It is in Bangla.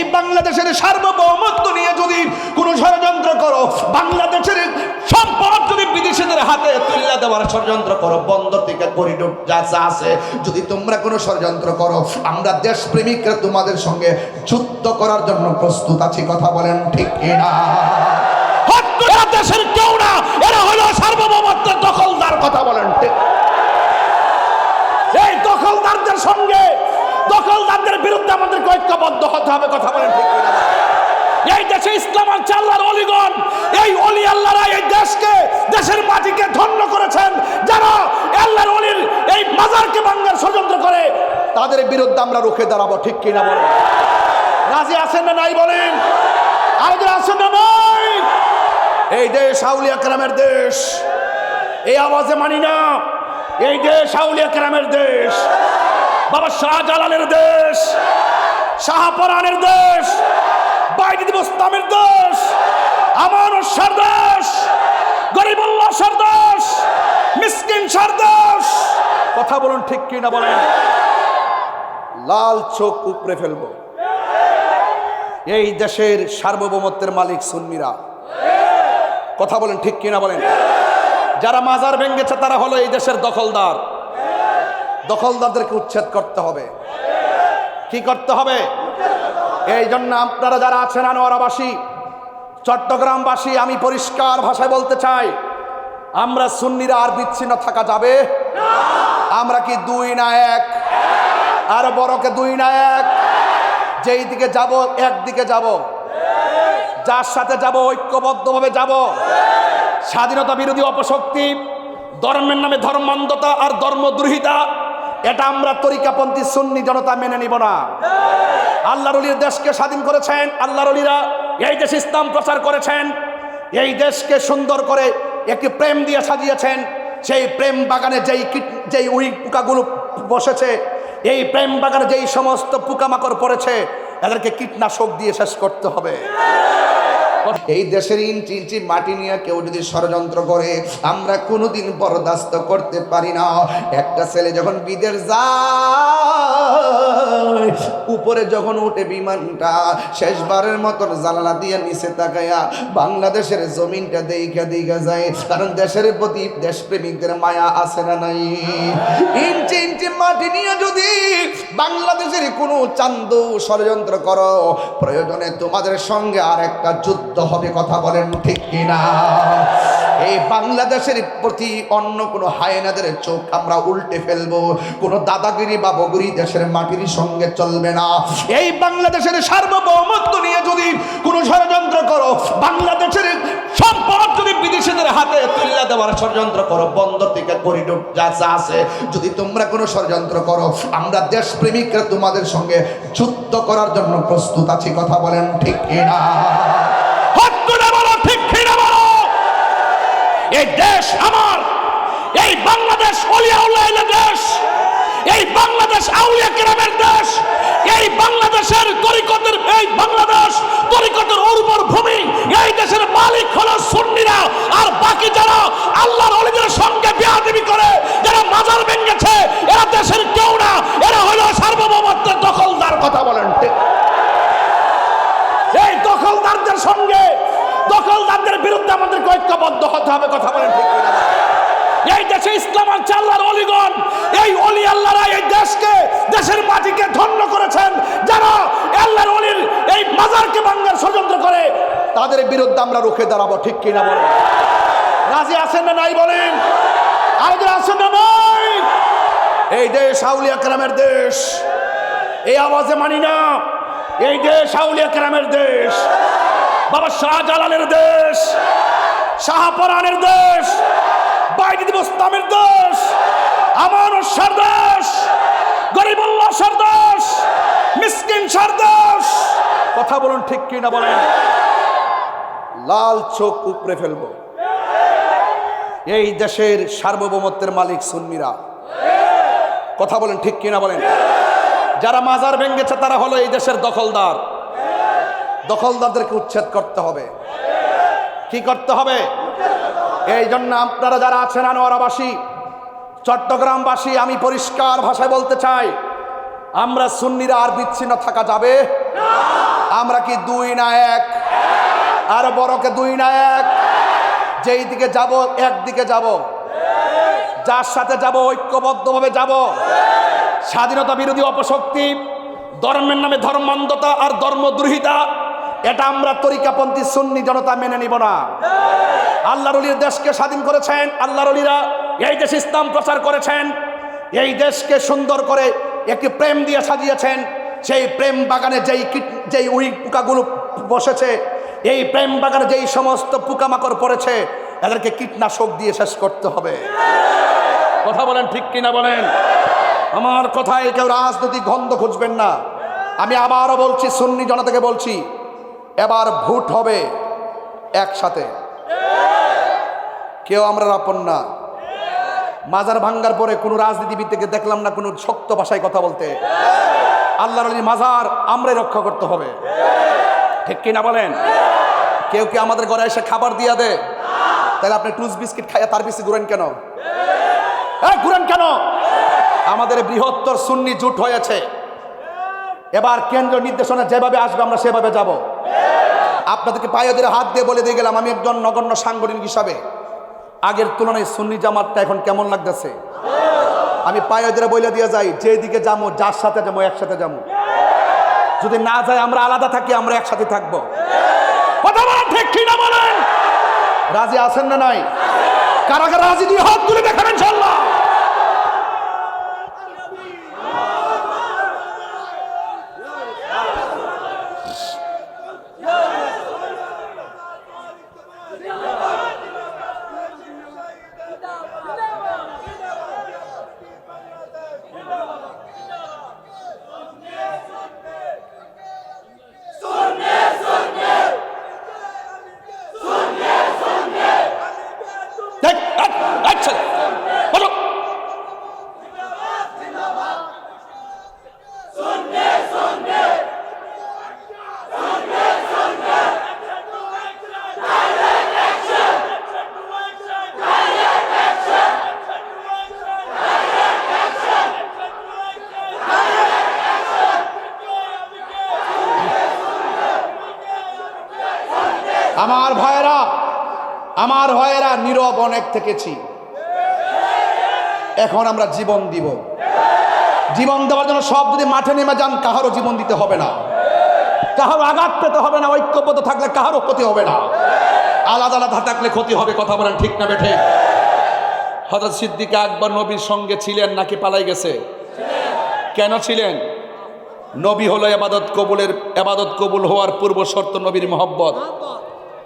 এই বাংলাদেশের সার্বভৌমত্ব নিয়ে যদি কোনো ষড়যন্ত্র করো, বাংলাদেশের সম্পদ যদি বিদেশিদের হাতে দেওয়ার ষড়যন্ত্র করো, বন্দর থেকে করিডোর যা যা আছে, যদি তোমরা কোনো ষড়যন্ত্র করো, আমরা দেশপ্রেমিকরা তোমাদের সঙ্গে যুদ্ধ করার জন্য প্রস্তুত আছি, কথা বলেন ঠিক কিনা? দেশের কেউ না, এরা হলো সার্বভৌমত্বের দখলদার, কথা বলেন ঠিক। এই দখলদারদের সঙ্গে দখলদারদের বিরুদ্ধে আমাদের ঐক্যবদ্ধ হতে হবে, কথা বলেন ঠিক এই দেশে ইসলাম আনছে আল্লাহর অলিগণ। এই অলি আল্লাহরা এই দেশকে, দেশের মাটিকে ধন্য করেছেন। যারা আল্লাহর অলির এই মাজারকে বাঙ্গার ষড়যন্ত্র করে, তাদের বিরুদ্ধে আমরা রুখে দাঁড়াবো, ঠিক কিনা বলেন? রাজি আছেন না নাই বলেন? আমাদের আছেন না নাই? এই দেশ আউলিয়া কেরামের দেশ। এই আওয়াজে মানি না। এই দেশ আউলিয়া কেরামের দেশ। বাবা শাহজালালের দেশ, শাহপরানের দেশ বাইদি মুস্তামের দেশ আমার সরদাস গরিবুল্লাহ সরদাস মিসকিন সরদাস কথা বলুন ঠিক কি না বলেন? লাল চোখ উপরে ফেলব। এই দেশের সার্বভৌমত্বের মালিক সুন্নিরা। কথা বলেন ঠিক কিনা বলেন? যারা মাজার ভেঙ্গেছে তারা হলো এই দেশের দখলদার। দখলদারদেরকে উচ্ছেদ করতে হবে। কি করতে হবে? এই জন্য আপনারা যারা আছেন আনোয়ারাবাসী, চট্টগ্রামবাসী, আমি পরিষ্কার ভাষায় বলতে চাই, আমরা সুন্নিরা আর বিচ্ছিন্ন থাকা যাবে? আমরা কি দুই না এক? আর বড়কে দুই না এক? যেই দিকে যাব, একদিকে যাব। যার সাথে যাব, ঐক্যবদ্ধভাবে যাব। স্বাধীনতা বিরোধী অপশক্তি, ধর্মের নামে ধর্মান্ধতা আর ধর্মদ্রোহিতা এটা আমরা তরিকাপন্থী সুন্নি জনতা মেনে নিব না। আল্লাহর দেশকে স্বাধীন করেছেন, আল্লাহর অলিরা এই দেশে ইসলাম প্রচার করেছেন, এই দেশকে সুন্দর করে একটি প্রেম দিয়ে সাজিয়েছেন, সেই প্রেম বাগানে যেই কীট, যেই উই পোকাগুলো বসেছে, এই প্রেম বাগানে যেই সমস্ত পোকামাকড় পড়েছে এদেরকে কীটনাশক দিয়ে শেষ করতে হবে। এই দেশের ইঞ্চি ইঞ্চি মাটি নিয়ে কেউ যদি ষড়যন্ত্র করে, আমরা কোনোদিন বরদাস্ত করতে পারি না। একটা ছেলে যখন বিদেশ যায়, উপরে যখন উঠে বিমানটা, শেষবারের মতন জানালা দিয়ে নিচে তাকায়া বাংলাদেশের জমিনটা দেখা দেখা যায়, কারণ দেশের প্রতি দেশপ্রেমিকদের মায়া আছে না নাই। ইঞ্চি ইঞ্চি মাটি নিয়ে যদি বাংলাদেশের কোনো চান্দ ষড়যন্ত্র করো, প্রয়োজনে তোমাদের সঙ্গে আর একটা যুদ্ধ হবে কথা বলেন ঠিক কিনা? এই বাংলাদেশের প্রতি অন্য কোনো হায়নাদের চোখ আমরা উল্টে ফেলব, কোনো দাদাগিরি বা বগুড়ি দেশের মাটির সঙ্গে চলবে না। এই বাংলাদেশের সার্বভৌমত্ব নিয়ে যদি কোনো ষড়যন্ত্র করো, বাংলাদেশের সম্পদ যদি বিদেশিদের হাতে তুলে দেওয়ার ষড়যন্ত্র করো, বন্দর থেকে করিডোর যা যা আছে, যদি তোমরা কোনো ষড়যন্ত্র করো, আমরা দেশপ্রেমিকরা তোমাদের সঙ্গে যুদ্ধ করার জন্য প্রস্তুত আছি, কথা বলেন ঠিক কিনা? হত্যা বলো, ঠিক বলো। এই দেশ আমার, এই বাংলাদেশ দেশ, এই বাংলাদেশ আউলিয়া কেরামের দেশ, এই বাংলাদেশের তরিকতের, এই বাংলাদেশ তরিকতের উর্বর ভূমি এই দেশের মালিক হলো সুন্নিরা আর বাকি যারা আল্লাহর অলিদের সঙ্গে বিয়াদিবি করে যারা মাজার ভেঙেছে এরা দেশের কেউ না এরা হলো সার্বভৌমত্বের দখলদার কথা বলেন ঠিক এই দখলদারদের সঙ্গে দখলদারদের বিরুদ্ধে আমাদের ঐক্যবদ্ধ হতে হবে, কথা বলেন ঠিক এই দেশে ইসলাম আনছে আল্লাহর অলিগণ, এই অলি আল্লাহরা এই দেশকে, দেশের মাটিকে ধন্য করেছেন। যারা আল্লাহর অলির এই মাজারকে বাঙ্গার ষড়যন্ত্র করে, তাদের বিরুদ্ধে আমরা রুখে দাঁড়াবো, ঠিক কিনা বলেন? রাজি আছেন না নাই বলেন? আমাদের আছেন না নাই? এই দেশ আউলিয়া কেরামের দেশ। এই আওয়াজে মানি না। এই দেশ আউলিয়া কেরামের দেশ। শাহজালালের দেশ, শাহপরানের দেশ বাইদি মুস্তামের দেশ আমার সরদাস গরিবুল্লাহ সরদাস মিসকিন সরদাস কথা বলুন ঠিক কি না বলেন? লাল চোখ উপরে ফেলব। এই দেশের সার্বভৌমত্বের মালিক সুন্নিরা। কথা বলেন ঠিক কিনা বলেন? যারা মাজার ভেঙ্গেছে তারা হলো এই দেশের দখলদার। দখলদারদেরকে উচ্ছেদ করতে হবে। কি করতে হবে? এই জন্য আপনারা যারা আছেন আনোয়ারাবাসী, চট্টগ্রামবাসী, আমি পরিষ্কার ভাষায় বলতে চাই, আমরা সুন্নিরা আর বিচ্ছিন্ন থাকা যাবে? আমরা কি দুই না এক? আর বড়কে দুই না এক? যেই দিকে যাব, একদিকে যাব। যার সাথে যাব, ঐক্যবদ্ধভাবে যাব। স্বাধীনতা বিরোধী অপশক্তি, ধর্মের নামে ধর্মান্ধতা আর ধর্মদ্রোহিতা এটা আমরা তরিকাপন্থী সুন্নি জনতা মেনে নিব না। আল্লাহর দেশকে স্বাধীন করেছেন, আল্লাহর অলিরা এই দেশে ইসলাম প্রচার করেছেন, এই দেশকে সুন্দর করে একটি প্রেম দিয়ে সাজিয়েছেন, সেই প্রেম বাগানে যেই কীট, যেই উই পোকাগুলো বসেছে, এই প্রেম বাগানে যেই সমস্ত পোকামাকড় পড়েছে এদেরকে কীটনাশক দিয়ে শেষ করতে হবে। কথা বলেন ঠিক কিনা বলেন? আমার কথায় কেউ রাজনৈতিক গন্ধ খুঁজবেন না। আমি আবারও বলছি, সুন্নি জনতাকে বলছি এবার ভোট হবে একসাথে। কেউ আমরা আপন না। মাজার ভাঙ্গার পরে কোনো রাজনীতিবিদ থেকে দেখলাম না, কোনো শক্ত ভাষায় কথা বলতে। আল্লাহর আলীর মাজার আমরাই রক্ষা করতে হবে। ঠিক কিনা বলেন? কেউ কি আমাদের ঘরে এসে খাবার দিয়া দে তাহলে আপনি টুস বিস্কিট খাইয়া তার বেশি ঘুরেন কেন? এই, ঘুরেন কেন? আমাদের বৃহত্তর সুন্নি জুট হয়েছে। এবার কেন্দ্র নির্দেশনা যেভাবে আসবে, আমরা সেভাবে যাব। আপনাদেরকে পায়ে ধরে হাত দিয়ে বলে দিয়ে গেলাম, আমি একজন নগণ্য সাংগঠনিক হিসাবে। আগের তুলনায় সুন্নি জামাতটা এখন কেমন লাগতেছে? আমি পায়ে ধরে বলে দিয়ে যাই, যেদিকে যাব যার সাথে যাব একসাথে যাব যদি না যায় আমরা আলাদা থাকি, আমরা একসাথে থাকব। রাজি আছেন না নাই? কারা কারা রাজি দিয়ে হাত তুলে দেখান আচ্ছা। আমার ভাইয়েরা আমার ভাইয়েরা নীরব অনেক থেকেছি। এখন আমরা জীবন দিব। জীবন দেওয়ার জন্য সব যদি মাঠে নেমে যান, কাহারও জীবন দিতে হবে না। কাহারও আঘাত পেতে হবে না, ঐক্যবদ্ধ থাকলে কাহারও ক্ষতি হবে না। আলাদা আলাদা থাকলে ক্ষতি হবে, কথা বলেন ঠিক না বেঠে? হজরত সিদ্দিক আকবর নবীর সঙ্গে ছিলেন নাকি পালাই গেছে? কেন ছিলেন? নবী হলো এবাদত কবুলের এবাদত কবুল হওয়ার পূর্ব শর্ত নবীর মোহব্বত।